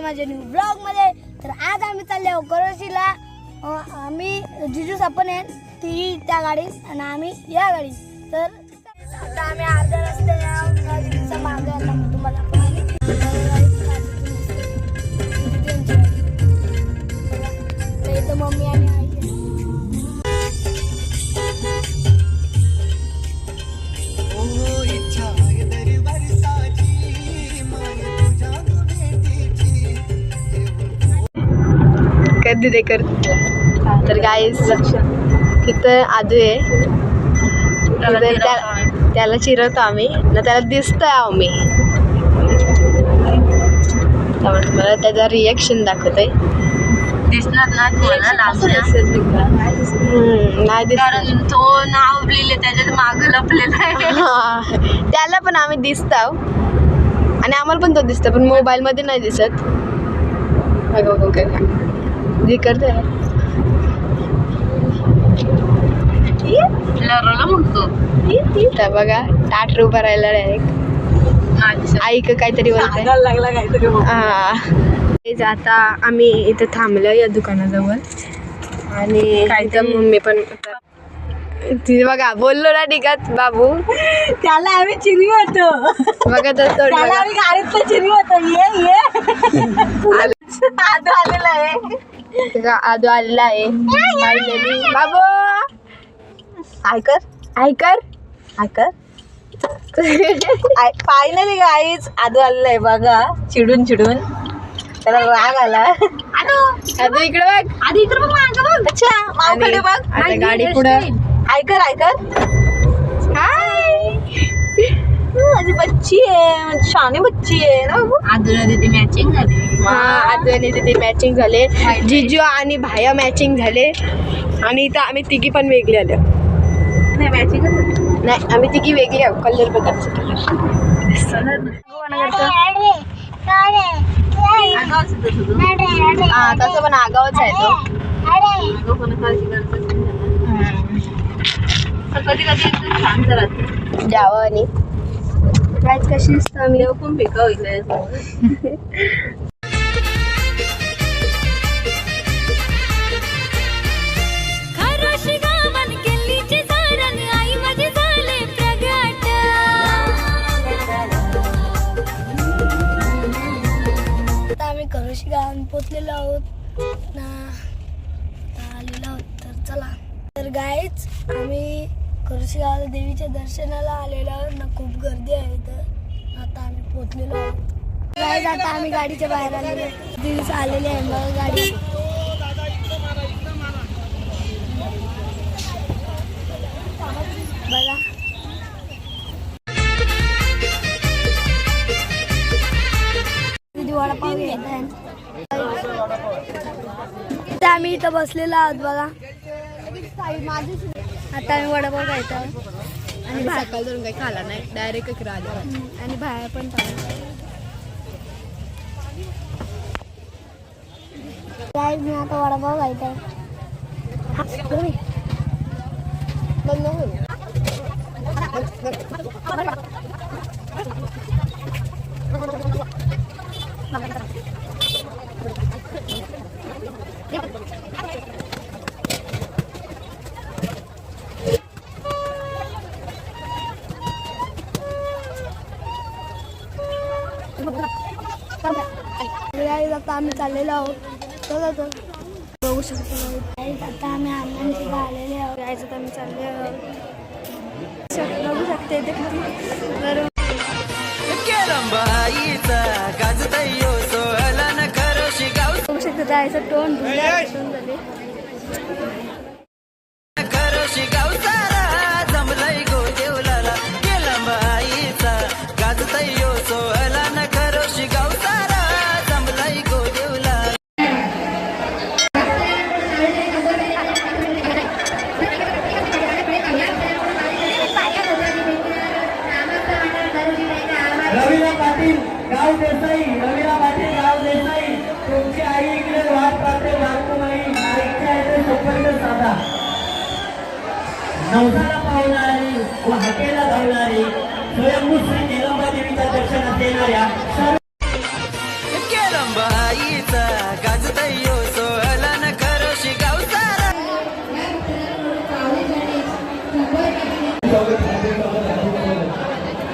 मध्ये माझ्या न्यू ब्लॉगमध्ये. तर आज आम्ही चालले आहोत करोशीला आम्ही जिजू सापन आहे ती त्या गाडीत आणि आम्ही या गाडीत. तर आता आम्ही अर्ध्या रस्त्याच्या कधी ते कर. तर गाईज तिथं आजू आहे. त्या- त्याला चिरवतो आम्ही. ना त्याला दिसतोय आम्ही. त्यामुळे मला त्याचा रिएक्शन दाखवतोय. दिसणार ना तुम्हाला? नाही कारण तो नाव लिहिले त्याच्यात माग लपलेला आहे. त्याला पण आम्ही दिसतो आणि आम्हाला पण तो दिसतो पण मोबाईल मध्ये नाही दिसत. बघ. जे तो त्या बघा टाट उभा राहिला डायरेक्ट ऐक काहीतरी लागला काहीतरी हा तेच आता आम्ही इथे थांबलो या दुकानाजवळ आणि इथं मम्मी पण तिथे बघा बोललो ना निघत बाबू. त्याला आम्ही चिरी होतो. बघा तर तोंड त्याला बघा. आम्ही गाडीत पण चिरी होतो. ये ये. आज आलेला आहे. आदू आलेला आहे. बाबू! ऐकर ऐकर ऐकर फायनली गाईच आदू आलेला आहे. बघा चिडून चिडून. त्याला राग आला. आदू इकडे बघ. आधी इकडे बघ मागं बघ. अच्छा मावकडे बघ. गाडी पुढं. ऐकर ऐकर हाय माझी बच्ची आहे. माझी शानी बच्ची आहे ना बाबू आदूला तिथे मॅचिंग झाली. हा आदू आणि तिथे मॅचिंग झाले. जिजू आणि भाया मॅचिंग झाले. आणि इथं आम्ही तिघी पण वेगळे आलो. नाही मॅचिंग नाही आम्ही तिघी वेगळी आहोत. कलर बघायचं हा तसं पण आगावच आहे तो. कधी कधी एकदम शांत राहते जावं आणि. काय कशी दिसतो आम्ही? देव पण पिकव इथे शिवाला देवीच्या दर्शनाला आलेलो आहोत ना खूप गर्दी आहे तर आता आम्ही पोचलेलो आहोत. गाईज आता आम्ही गाडीच्या बाहेर आलेलो दिवस आलेले आहे बघा गाडी. बघा. वडापाव घेत आहे. आम्ही इथं बसलेलो आहोत बघा. माझी आता आम्ही वडापाव खायचो. आहोत. आणि भा- सकाळ धरून काही खाला नाही. डायरेक्ट इकडे आलो. हम्म, आणि बाहेर पण काय मी आता वडापाव खायचा बंद होईल. आता आम्ही चाललेलो आहोत. बघू शकतो. आता आम्ही आनंद आलेले आहोत. गाईज आता आम्ही चालले आहोत. बघू शकते ते. शिगाव बघू शकतो जायचं टोन झाले. नवसाला पावणारी व हाकेला धावणारी स्वयंभू श्री निलंबा देवीच्या दर्शनात येणाऱ्या सर्व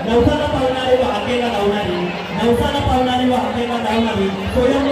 नवसाला पावणारी व हाकेला धावणारी नवसाला पावणारी व हाकेला धावणारी स्वयं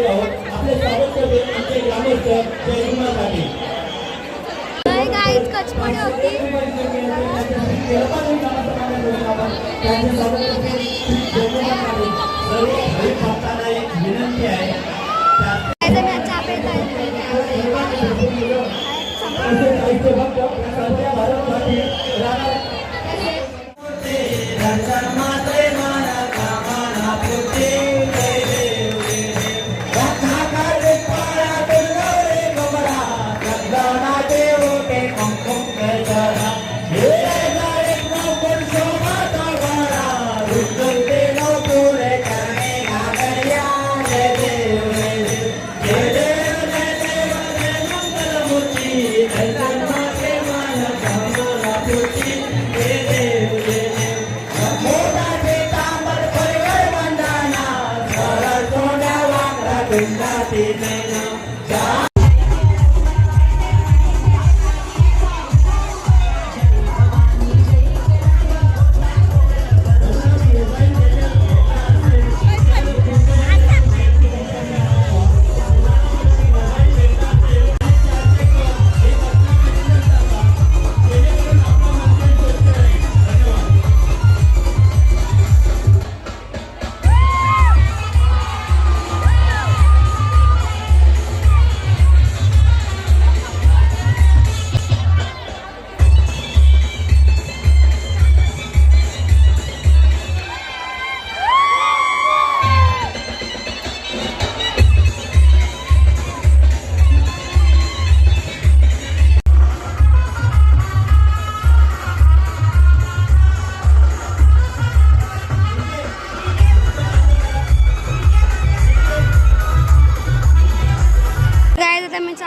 विनंती आहे काय भक्त Bhagavan, Bhagavan,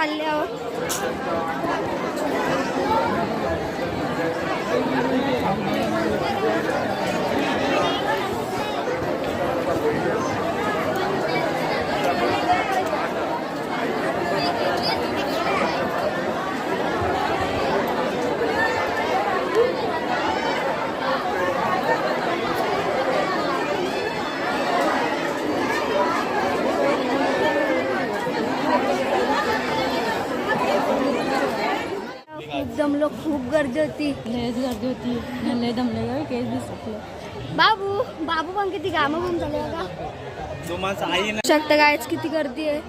चालले आहोत. खूप जमलो खूप गर्दी होती. लयच गर्दी होती. लय दमले केस दिसतलं बाबू बाबू पण किती कामं होऊन झाले बघा. शकता गायच किती गर्दी आहे.